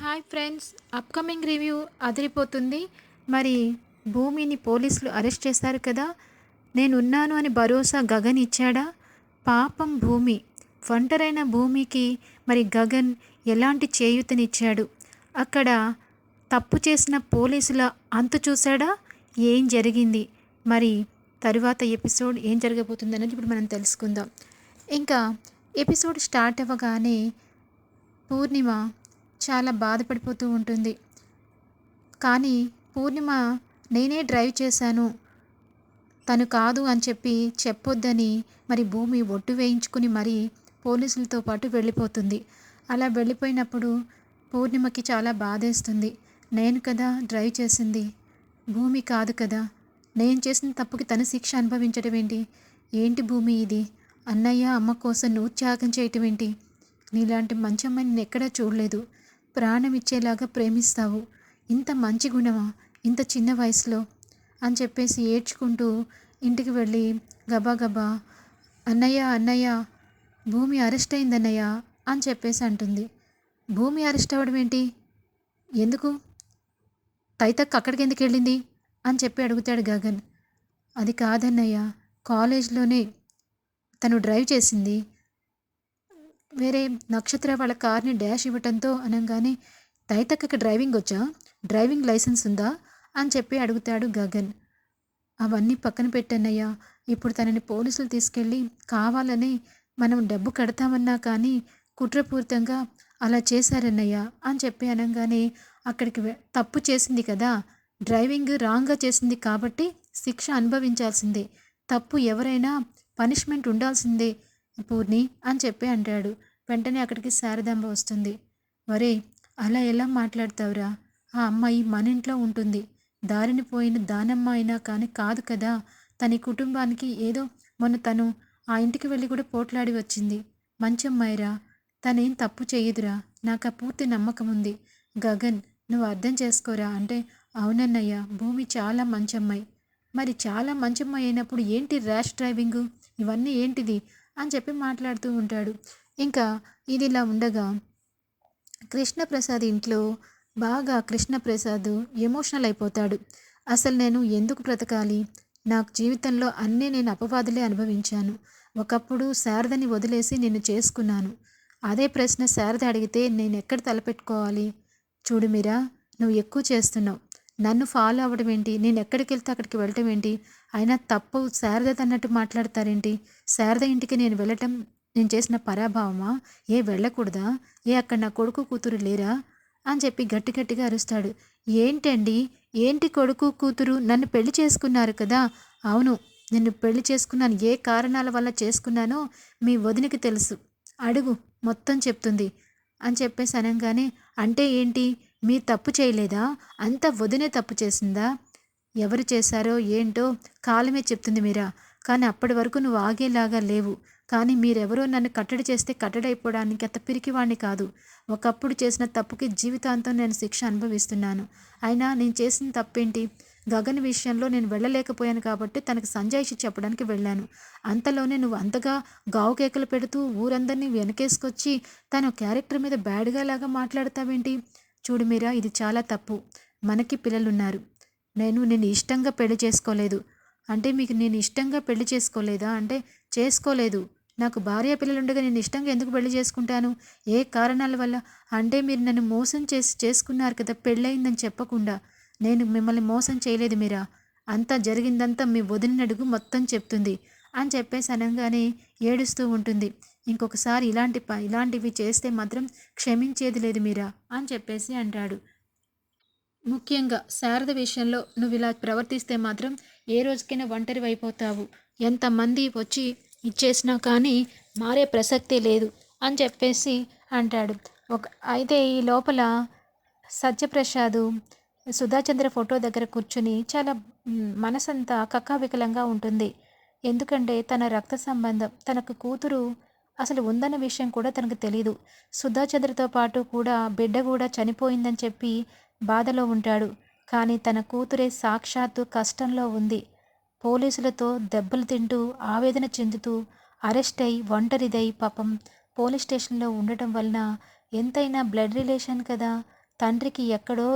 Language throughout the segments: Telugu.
హాయ్ ఫ్రెండ్స్ అప్కమింగ్ రివ్యూ అదిరిపోతుంది. మరి భూమిని పోలీసులు అరెస్ట్ చేస్తారు కదా నేనున్నాను అని భరోసా గగన్ ఇచ్చాడా? పాపం భూమి ఒంటరైన భూమికి మరి గగన్ ఎలాంటి చేయూతనిచ్చాడు? అక్కడ తప్పు చేసిన పోలీసుల అంతు చూశాడా? ఏం జరిగింది? మరి తరువాత ఎపిసోడ్ ఏం జరగబోతుంది అనేది ఇప్పుడు మనం తెలుసుకుందాం. ఇంకా ఎపిసోడ్ స్టార్ట్ అవ్వగానే పూర్ణిమ చాలా బాధపడిపోతూ ఉంటుంది. కానీ పూర్ణిమ నేనే డ్రైవ్ చేశాను. తను కాదు అని చెప్పి చెప్పొద్దని మరి భూమి ఒట్టు వేయించుకుని మరి పోలీసులతో పాటు వెళ్ళిపోతుంది. అలా వెళ్ళిపోయినప్పుడు పూర్ణిమకి చాలా బాధేస్తుంది. నేను కదా డ్రైవ్ చేసింది. భూమి కాదు కదా. నేను చేసిన తప్పుకి తన శిక్ష అనుభవించడం ఏంటి? ఏంటి భూమి ఇది? అన్నయ్య అమ్మ కోసం నువ్వు త్యాగం చేయటం ఏంటి? నీలాంటి మంచి అమ్మాయిని ఎక్కడా చూడలేదు. ప్రాణం ఇచ్చేలాగా ప్రేమిస్తావు. ఇంత మంచి గుణమా? ఇంత చిన్న వయసులో? అని చెప్పేసి ఏడ్చుకుంటూ ఇంటికి వెళ్ళి గబా గబా అన్నయ్య అన్నయ్య భూమి అరెస్ట్ అయిందన్నయ్య అని చెప్పేసి అంటుంది. భూమి అరెస్ట్ అవ్వడం ఏంటి? ఎందుకు? తైతక్ అక్కడికి ఎందుకు వెళ్ళింది? అని చెప్పి అడుగుతాడు గగన్. అది కాదన్నయ్య కాలేజ్లోనే తను డ్రైవ్ చేసింది. వేరే నక్షత్ర వాళ్ళ కార్ని డ్యాష్ ఇవ్వటంతో అనగానే తైతక్కకి డ్రైవింగ్ వచ్చా? డ్రైవింగ్ లైసెన్స్ ఉందా? అని చెప్పి అడుగుతాడు గగన్. అవన్నీ పక్కన పెట్టన్నయ్యా. ఇప్పుడు తనని పోలీసులు తీసుకెళ్ళి కావాలని మనం డబ్బు కడతామన్నా కానీ కుట్రపూరితంగా అలా చేశారన్నయ్యా అని చెప్పి అనగానే అక్కడికి తప్పు చేసింది కదా. డ్రైవింగ్ రాంగ్గా చేసింది కాబట్టి శిక్ష అనుభవించాల్సిందే. తప్పు ఎవరైనా పనిష్మెంట్ ఉండాల్సిందే. పూర్ణి అని చెప్పి అంటాడు. వెంటనే అక్కడికి శారదాంబ వస్తుంది. వరే అలా ఎలా మాట్లాడతావురా? ఆ అమ్మాయి మన ఇంట్లో ఉంటుంది. దారిని పోయిన దానమ్మ అయినా కానీ కాదు కదా. తన కుటుంబానికి ఏదో మొన్న తను ఆ ఇంటికి వెళ్ళి కూడా పోట్లాడి వచ్చింది. మంచి అమ్మాయిరా తనేం తప్పు చేయదురా నాకు ఆ పూర్తి నమ్మకం ఉంది. గగన్ నువ్వు అర్థం చేసుకోరా? అంటే అవునన్నయ్య భూమి చాలా మంచి అమ్మాయి మరి చాలా మంచి అమ్మాయి అయినప్పుడు ఏంటి ర్యాష్ డ్రైవింగు? ఇవన్నీ ఏంటిది? అని చెప్పి మాట్లాడుతూ ఉంటాడు. ఇంకా ఇది ఇలా ఉండగా కృష్ణప్రసాద్ ఇంట్లో బాగా కృష్ణప్రసాద్ ఎమోషనల్ అయిపోతాడు. అసలు నేను ఎందుకు బ్రతకాలి? నాకు జీవితంలో అన్నీ నేను అపవాదులే అనుభవించాను. ఒకప్పుడు శారదని వదిలేసి నేను చేసుకున్నాను. అదే ప్రశ్న శారద అడిగితే నేను ఎక్కడ తలపెట్టుకోవాలి? చూడు మీరా నువ్వు ఎక్కువ చేస్తున్నావు. నన్ను ఫాలో అవ్వడం ఏంటి? నేను ఎక్కడికి వెళ్తే అక్కడికి వెళ్ళటం ఏంటి? అయినా తప్పు శారద అన్నట్టు మాట్లాడతారేంటి? శారద ఇంటికి నేను వెళ్ళటం నేను చేసిన పరాభావమా? ఏ వెళ్ళకూడదా? ఏ అక్కడ నా కొడుకు కూతురు లేరా? అని చెప్పి గట్టి గట్టిగా అరుస్తాడు. ఏంటండి? ఏంటి కొడుకు కూతురు? నన్ను పెళ్ళి చేసుకున్నారు కదా? అవును నిన్ను పెళ్ళి చేసుకున్నాను. ఏ కారణాల వల్ల చేసుకున్నానో మీ వదినికి తెలుసు. అడుగు మొత్తం చెప్తుంది. అని చెప్పేసి అనగానే అంటే ఏంటి? మీ తప్పు చేయలేదా? అంత వదినే తప్పు చేసిందా? ఎవరు చేశారో ఏంటో కాలమే చెప్తుంది మీరా. కానీ అప్పటి వరకు నువ్వు ఆగేలాగా లేవు. కానీ మీరెవరో నన్ను కట్టడి చేస్తే కట్టడైపోవడానికి అంత పిరికివాణ్ణి కాదు. ఒకప్పుడు చేసిన తప్పుకి జీవితాంతం నేను శిక్ష అనుభవిస్తున్నాను. అయినా నేను చేసిన తప్పేంటి? గగన్ విషయంలో నేను వెళ్ళలేకపోయాను కాబట్టి తనకు సంజాయిషి చెప్పడానికి వెళ్ళాను. అంతలోనే నువ్వు అంతగా గావు కేకలు పెడుతూ ఊరందరినీ వెనకేసుకొచ్చి తన క్యారెక్టర్ మీద బ్యాడ్గా లాగా మాట్లాడతావేంటి? చూడు మీరా ఇది చాలా తప్పు. మనకి పిల్లలున్నారు. నేను నేను ఇష్టంగా పెళ్ళి చేసుకోలేదు. అంటే మీకు నేను ఇష్టంగా పెళ్ళి చేసుకోలేదా? అంటే చేసుకోలేదు. నాకు భార్య పిల్లలుండగా నేను ఇష్టంగా ఎందుకు పెళ్ళి చేసుకుంటాను? ఏ కారణాల వల్ల? అంటే మీరు నన్ను మోసం చేసి చేసుకున్నారు కదా పెళ్ళయిందని చెప్పకుండా. నేను మిమ్మల్ని మోసం చేయలేదు మీరా? అంతా జరిగిందంతా మీ వదిలినడుగు మొత్తం చెప్తుంది. అని చెప్పేసి అనగానే ఏడుస్తూ ఉంటుంది. ఇంకొకసారి ఇలాంటి ప ఇలాంటివి చేస్తే మాత్రం క్షమించేది లేదు మీరా? అని చెప్పేసి అంటాడు. ముఖ్యంగా శారద విషయంలో నువ్వు ఇలా ప్రవర్తిస్తే మాత్రం ఏ రోజుకైనా ఒంటరి అయిపోతావు. ఎంతమంది వచ్చి ఇచ్చేసినా కానీ మారే ప్రసక్తే లేదు అని చెప్పేసి అంటాడు. ఒక అయితే ఈ లోపల సత్యప్రసాద్ సుధాచంద్ర ఫోటో దగ్గర కూర్చుని చాలా మనసంతా కక్కావికలంగా ఉంటుంది. ఎందుకంటే తన రక్త సంబంధం తనకు కూతురు అసలు ఉందన్న విషయం కూడా తనకు తెలియదు సుధాచంద్రతో పాటు కూడా బిడ్డ కూడా చనిపోయిందని చెప్పి బాధలో ఉంటాడు. కానీ తన కూతురే సాక్షాత్తు కష్టంలో ఉంది. పోలీసులతో దెబ్బలు తింటూ ఆవేదన చెందుతూ అరెస్ట్ అయి ఒంటరిదై పాపం పోలీస్ స్టేషన్లో ఉండటం వలన ఎంతైనా బ్లడ్ రిలేషన్ కదా? తండ్రికి ఎక్కడో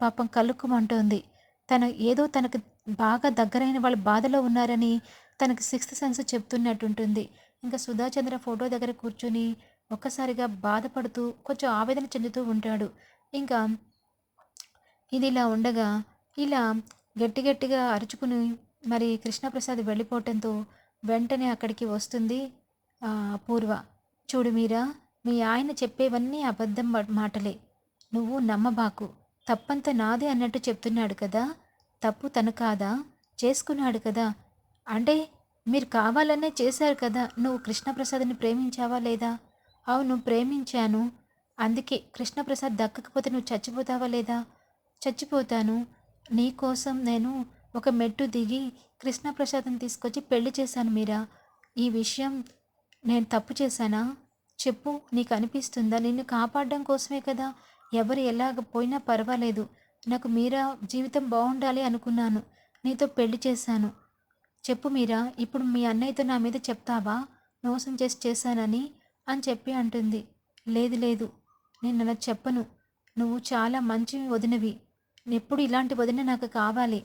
పాపం కలుక్కుమంటోంది తను ఏదో తనకు బాగా దగ్గరైన వాళ్ళు బాధలో ఉన్నారని తనకు సిక్స్త్ సెన్స్ చెప్తున్నట్టుంటుంది. ఇంకా సుధాచంద్ర ఫోటో దగ్గర కూర్చొని ఒక్కసారిగా బాధపడుతూ కొంచెం ఆవేదన చెందుతూ ఉంటాడు. ఇంకా ఇది ఇలా ఉండగా ఇలా గట్టి గట్టిగా అరుచుకుని మరి కృష్ణప్రసాద్ వెళ్ళిపోవటంతో వెంటనే అక్కడికి వస్తుంది పూర్వ. అపూర్వ చూడు మీరా మీ ఆయన చెప్పేవన్నీ అబద్ధం మాటలే. నువ్వు నమ్మబాకు. తప్పంత నాదే అన్నట్టు చెప్తున్నాడు కదా. తప్పు తను కాదా? చేసుకున్నాడు కదా. అంటే మీరు కావాలనే చేశారు కదా నువ్వు కృష్ణప్రసాద్ని ప్రేమించావా లేదా? అవును ప్రేమించాను. అందుకే కృష్ణప్రసాద్ దక్కకపోతే నువ్వు చచ్చిపోతావా లేదా? చచ్చిపోతాను. నీకోసం నేను ఒక మెట్టు దిగి కృష్ణప్రసాద్ని తీసుకొచ్చి పెళ్ళి చేశాను మీరా? ఈ విషయం నేను తప్పు చేశానా? చెప్పు నీకు అనిపిస్తుందా? నిన్ను కాపాడడం కోసమే కదా? ఎవరు ఎలాగ పోయినా పర్వాలేదు. నాకు మీరా జీవితం బాగుండాలి అనుకున్నాను. నీతో పెళ్ళి చేశాను. చెప్పు మీరా ఇప్పుడు మీ అన్నయ్యతో నా మీద చెప్తావా? మోసం చేసి చేశానని అని చెప్పి అంటుంది. లేదు లేదు నేను అలా చెప్పను. నువ్వు చాలా మంచి వదినవి. ఎప్పుడు ఇలాంటి వదిన నాకు కావాలి.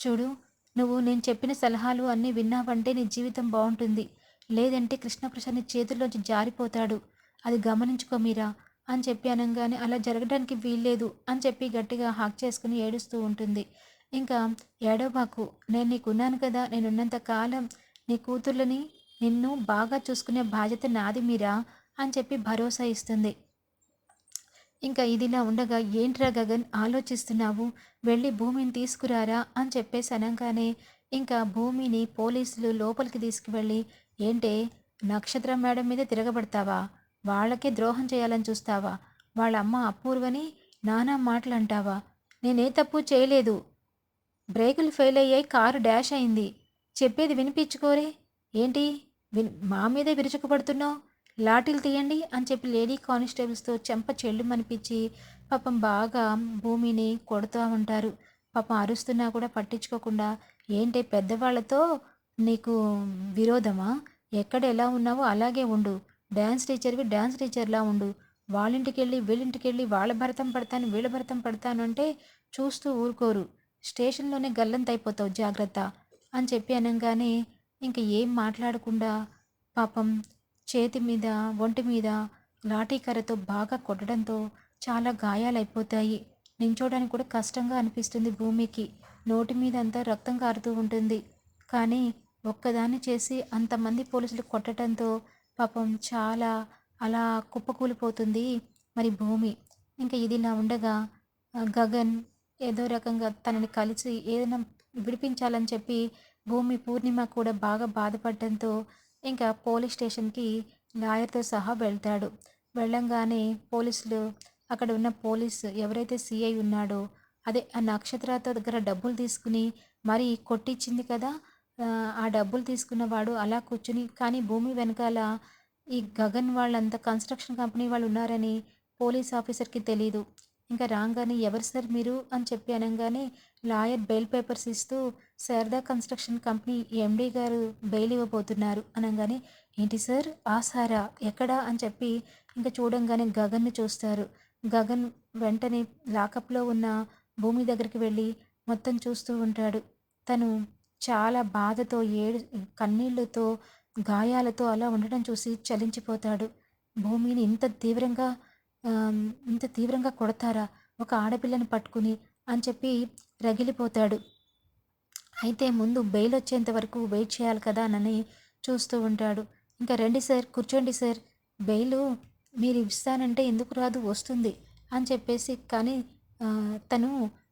చూడు నువ్వు నేను చెప్పిన సలహాలు అన్నీ విన్నావంటే నీ జీవితం బాగుంటుంది. లేదంటే కృష్ణప్రసాద్ నీ చేతుల్లోంచి జారిపోతాడు. అది గమనించుకో మీరా అని చెప్పి అనగానే అలా జరగడానికి వీల్లేదు అని చెప్పి గట్టిగా హాక్ చేసుకుని ఏడుస్తూ ఉంటుంది. ఇంకా ఏడవబాకు నేను నీకున్నాను కదా నేనున్నంత కాలం నీ కూతుర్లని నిన్ను బాగా చూసుకునే బాధ్యత నాది మీరా? అని చెప్పి భరోసా ఇస్తుంది. ఇంకా ఇదిలా ఉండగా ఏంట్రా గగన్ ఆలోచిస్తున్నావు? వెళ్ళి భూమిని తీసుకురారా? అని చెప్పేసి అనగానే ఇంకా భూమిని పోలీసులు లోపలికి తీసుకువెళ్ళి ఏంటే నక్షత్రం మేడం మీద తిరగబడతావా? వాళ్ళకే ద్రోహం చేయాలని చూస్తావా? వాళ్ళ అమ్మ అపూర్వని నానా మాటలు అంటావా? నేనే తప్పు చేయలేదు. బ్రేకులు ఫెయిల్ అయ్యాయి కారు డాష్ అయింది. చెప్పేది వినిపించుకోరే. ఏంటి? విన్ మా మీదే విరుచుకుపడుతున్నావు? లాఠీలు తీయండి అని చెప్పి లేడీ కానిస్టేబుల్స్తో చెంప చెల్లుమనిపించి పాపం బాగా భూమిని కొడుతూ ఉంటారు పాపం అరుస్తున్నా కూడా పట్టించుకోకుండా ఏంటి పెద్దవాళ్ళతో నీకు విరోధమా? ఎక్కడ ఎలా ఉన్నావో అలాగే ఉండు. డ్యాన్స్ టీచర్వి డ్యాన్స్ టీచర్లా ఉండు. వాళ్ళింటికి వెళ్ళి వీళ్ళింటికి వెళ్ళి వాళ్ళ భరతం పడతాను వీళ్ళ భరతం పడతాను అంటే చూస్తూ ఊరుకోరు. స్టేషన్లోనే గల్లంతైపోతావు జాగ్రత్త అని చెప్పి అనగానే ఇంక ఏం మాట్లాడకుండా పాపం చేతి మీద ఒంటి మీద లాఠీకర్రతో బాగా కొట్టడంతో చాలా గాయాలైపోతాయి. నించోడానికి కూడా కష్టంగా అనిపిస్తుంది భూమికి. నోటి మీద అంతా రక్తం కారుతూ ఉంటుంది. కానీ ఒక్కదాన్ని చేసి అంతమంది పోలీసులు కొట్టడంతో పాపం చాలా అలా కుప్పకూలిపోతుంది మరి భూమి. ఇంకా ఇది ఇలా ఉండగా గగన్ ఏదో రకంగా తనని కలిసి ఏదైనా విడిపించాలని చెప్పి భూమి పూర్ణిమ కూడా బాగా బాధపడడంతో ఇంకా పోలీస్ స్టేషన్కి లాయర్తో సహా వెళ్తాడు. వెళ్ళంగానే పోలీసులు అక్కడ ఉన్న పోలీస్ ఎవరైతే సిఐ ఉన్నాడో అదే ఆ నక్షత్రతో దగ్గర డబ్బులు తీసుకుని మరి కొట్టించింది కదా ఆ, ఆ డబ్బులు తీసుకున్నవాడు అలా కూర్చుని కానీ భూమి వెనకాల ఈ గగన్ వాళ్ళంతా కన్స్ట్రక్షన్ కంపెనీ వాళ్ళు ఉన్నారని పోలీస్ ఆఫీసర్కి తెలీదు. ఇంకా రాగానే ఎవరు సార్ మీరు అని చెప్పి అనగానే లాయర్ బెయిల్ పేపర్స్ ఇస్తూ Sharada construction company M D garu bail ఇవ్వబోతున్నారు అనగానే ఏంటి సార్? ఆ సారా? ఎక్కడా? అని చెప్పి ఇంకా చూడంగానే గగన్ని చూస్తారు. గగన్ వెంటనే లాకప్లో ఉన్న భూమి దగ్గరికి వెళ్ళి మొత్తం చూస్తూ ఉంటాడు. తను చాలా బాధతో ఏడు కన్నీళ్ళతో గాయాలతో అలా ఉండడం చూసి చలించిపోతాడు. భూమిని ఇంత తీవ్రంగా ఇంత తీవ్రంగా కొడతారా? ఒక ఆడపిల్లని పట్టుకుని అని చెప్పి రగిలిపోతాడు. అయితే ముందు బెయిల్ వచ్చేంత వరకు వెయిట్ చేయాలి కదా అని చూస్తూ ఉంటాడు. ఇంకా రండి సార్ కూర్చోండి సార్. బెయిలు మీరు ఇస్తానంటే ఎందుకు రాదు వస్తుంది అని చెప్పేసి కానీ తను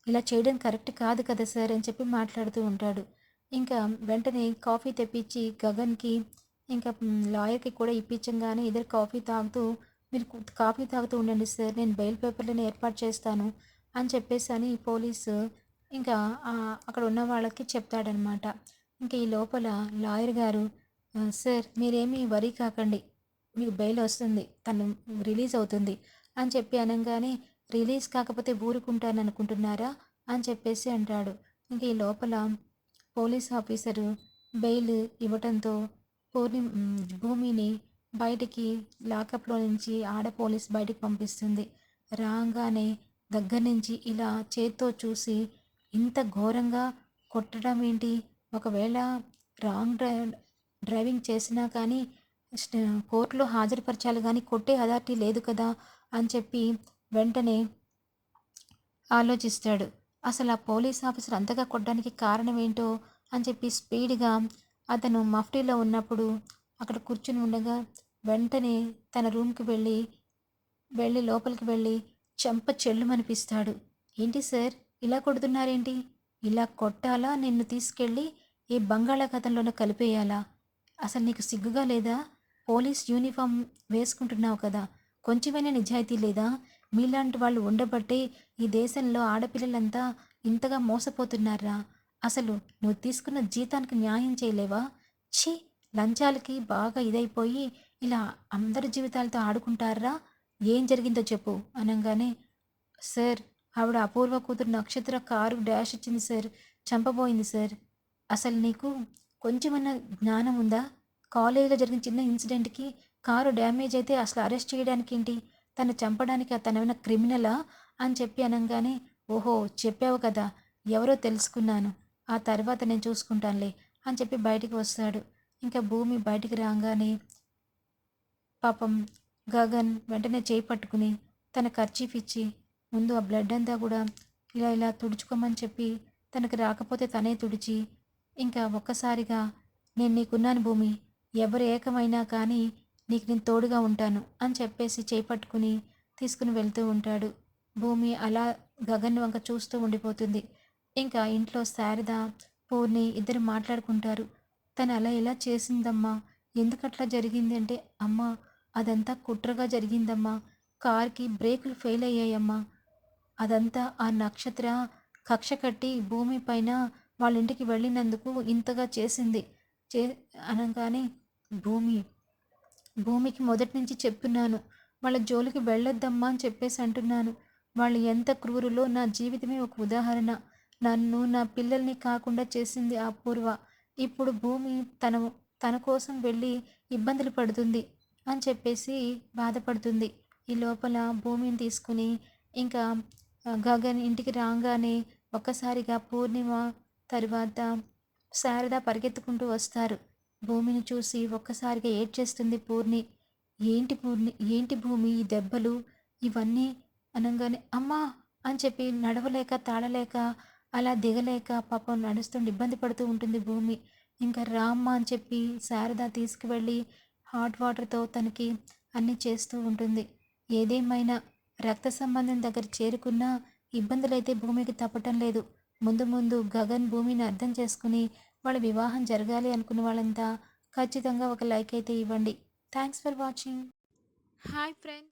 ఇలా చేయడం కరెక్ట్ కాదు కదా సార్ అని చెప్పి మాట్లాడుతూ ఉంటాడు. ఇంకా వెంటనే కాఫీ తెప్పించి గగన్కి ఇంకా లాయర్కి కూడా ఇప్పించంగానే ఇద్దరు కాఫీ తాగుతూ మీరు కాఫీ తాగుతూ ఉండండి సార్ నేను బెయిల్ పేపర్లను ఏర్పాటు చేస్తాను అని చెప్పేసి అని పోలీసు ఇంకా అక్కడ ఉన్న వాళ్ళకి చెప్తాడనమాట ఇంకా ఈ లోపల లాయర్ గారు సార్ మీరేమీ వరీ కాకండి మీకు బెయిల్ వస్తుంది తను రిలీజ్ అవుతుంది అని చెప్పి అనగానే రిలీజ్ కాకపోతే ఊరుకుంటాను అనుకుంటున్నారా? అని చెప్పేసి అంటాడు. ఇంకా ఈ లోపల పోలీస్ ఆఫీసరు బెయిల్ ఇవ్వటంతో పూర్ణి భూమిని బయటికి లాకప్లో నుంచి ఆడ పోలీస్ బయటికి పంపిస్తుంది. రాగానే దగ్గర నుంచి ఇలా చేత్తో చూసి ఇంత ఘోరంగా కొట్టడం ఏంటి? ఒకవేళ రాంగ్ డ్రై డ్రైవింగ్ చేసినా కానీ కోర్టులో హాజరుపరచాలి కానీ కొట్టే అథారిటీ లేదు కదా అని చెప్పి వెంటనే ఆలోచిస్తాడు. అసలు ఆ పోలీస్ ఆఫీసర్ అంతగా కొట్టడానికి కారణం ఏంటో అని చెప్పి స్పీడ్గా అతను మఫ్టీలో ఉన్నప్పుడు అక్కడ కూర్చుని ఉండగా వెంటనే తన రూమ్కి వెళ్ళి వెళ్ళి లోపలికి వెళ్ళి చెంప చెల్లుమనిపిస్తాడు. ఏంటి సార్ ఇలా కొడుతున్నారేంటి? ఇలా కొట్టాలా? నిన్ను తీసుకెళ్ళి ఏ బంగాళాఖాతంలోనో కలిపేయాలా? అసలు నీకు సిగ్గుగా లేదా? పోలీస్ యూనిఫామ్ వేసుకుంటున్నావు కదా కొంచెమైనా నిజాయితీ లేదా? మీలాంటి వాళ్ళు ఉండబట్టే ఈ దేశంలో ఆడపిల్లలంతా ఇంతగా మోసపోతున్నారా? అసలు నువ్వు తీసుకున్న జీతానికి న్యాయం చేయలేవా? ఛీ లంచాలకి బాగా ఇదైపోయి ఇలా అందరి జీవితాలతో ఆడుకుంటారా? ఏం జరిగిందో చెప్పు అనగానే సార్ ఆవిడ అపూర్వ కూతురు నక్షత్ర కారు డాష్ ఇచ్చింది సార్ చంపబోయింది సార్. అసలు నీకు కొంచెమన్నా జ్ఞానం ఉందా? కాలేజీలో జరిగిన చిన్న ఇన్సిడెంట్కి కారు డ్యామేజ్ అయితే అసలు అరెస్ట్ చేయడానికి ఏంటి తను చంపడానికి తనమైన క్రిమినలా? అని చెప్పి అనగానే ఓహో చెప్పావు కదా ఎవరో తెలుసుకున్నాను. ఆ తర్వాత నేను చూసుకుంటానులే అని చెప్పి బయటికి వస్తాడు. ఇంకా భూమి బయటికి రాగానే పాపం గగన్ వెంటనే చేయి పట్టుకుని తన ఖర్చీఫ్ ఇచ్చి ముందు ఆ బ్లడ్ అంతా కూడా ఇలా ఇలా తుడుచుకోమని చెప్పి తనకు రాకపోతే తనే తుడిచి ఇంకా ఒక్కసారిగా నేను నీకున్నాను భూమి ఎవరు ఏకమైనా కానీ నీకు నేను తోడుగా ఉంటాను అని చెప్పేసి చేయి పట్టుకుని తీసుకుని వెళ్తూ ఉంటాడు. భూమి అలా గగన్ వంక చూస్తూ ఉండిపోతుంది. ఇంకా ఇంట్లో శారద పూర్ణి ఇద్దరు మాట్లాడుకుంటారు. తను అలా ఎలా చేసిందమ్మా? ఎందుకట్లా జరిగింది అంటే అమ్మా అదంతా కుట్రగా జరిగిందమ్మా. కార్కి బ్రేకులు ఫెయిల్ అయ్యాయమ్మా. అదంతా ఆ నక్షత్ర కక్ష కట్టి భూమి పైన వాళ్ళ ఇంటికి వెళ్ళినందుకు ఇంతగా చేసింది. చే అనగానే భూమి భూమికి మొదటి నుంచి చెప్తున్నాను వాళ్ళ జోలికి వెళ్ళొద్దమ్మా అని చెప్పేసి అంటున్నాను. వాళ్ళు ఎంత క్రూరులో నా జీవితమే ఒక ఉదాహరణ. నన్ను నా పిల్లల్ని కాకుండా చేసింది ఆ పూర్వ ఇప్పుడు భూమి తన తన కోసం వెళ్ళి ఇబ్బందులు పడుతుంది అని చెప్పేసి బాధపడుతుంది. ఈ లోపల భూమిని తీసుకుని ఇంకా గగన్ ఇంటికి రాగానే ఒక్కసారిగా పూర్ణిమ తర్వాత శారద పరిగెత్తుకుంటూ వస్తారు. భూమిని చూసి ఒక్కసారిగా ఏడ్చేస్తుంది పూర్ణి. ఏంటి పూర్ణి ఏంటి భూమి ఈ దెబ్బలు? ఇవన్నీ అనగానే అమ్మా అని చెప్పి నడవలేక తాళలేక అలా దిగలేక పాపం నడుస్తుండి ఇబ్బంది పడుతూ ఉంటుంది భూమి. ఇంకా రామ్మ అని చెప్పి శారద తీసుకువెళ్ళి హాట్ వాటర్తో తనకి అన్నీ చేస్తూ ఉంటుంది. ఏదేమైనా రక్త సంబంధం దగ్గర చేరుకున్నా ఇబ్బందులైతే భూమికి తప్పటం లేదు. ముందు ముందు గగన్ భూమిని అర్థం చేసుకుని వాళ్ళ వివాహం జరగాలి అనుకున్న వాళ్ళంతా ఖచ్చితంగా ఒక లైక్ అయితే ఇవ్వండి. Thanks for watching. Hi friend